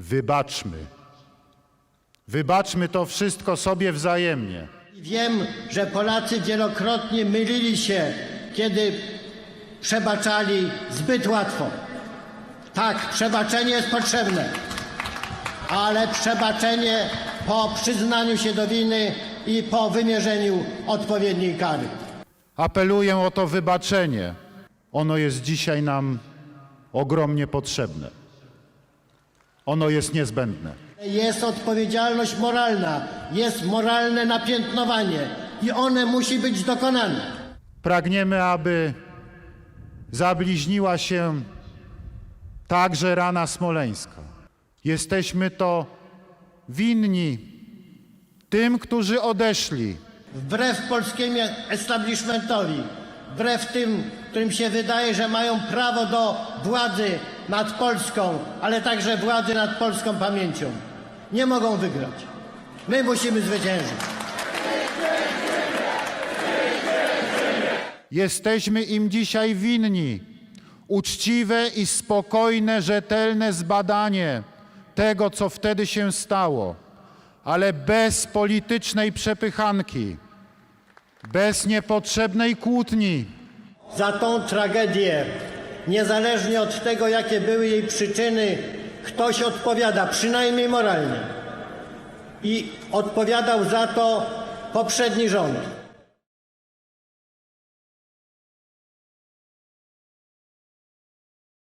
Wybaczmy. Wybaczmy to wszystko sobie wzajemnie. Wiem, że Polacy wielokrotnie mylili się, kiedy przebaczali zbyt łatwo. Tak, przebaczenie jest potrzebne, ale przebaczenie po przyznaniu się do winy i po wymierzeniu odpowiedniej kary. Apeluję o to wybaczenie. Ono jest dzisiaj nam ogromnie potrzebne. Ono jest niezbędne. Jest odpowiedzialność moralna, jest moralne napiętnowanie i one musi być dokonane. Pragniemy, aby zabliźniła się także rana smoleńska. Jesteśmy to winni tym, którzy odeszli. Wbrew polskiemu establishmentowi, wbrew tym, którym się wydaje, że mają prawo do władzy nad Polską, ale także władzy nad polską pamięcią. Nie mogą wygrać. My musimy zwyciężyć. Jesteśmy im dzisiaj winni uczciwe i spokojne, rzetelne zbadanie tego, co wtedy się stało, ale bez politycznej przepychanki, bez niepotrzebnej kłótni. Za tą tragedię, niezależnie od tego, jakie były jej przyczyny, ktoś odpowiada, przynajmniej moralnie. I odpowiadał za to poprzedni rząd.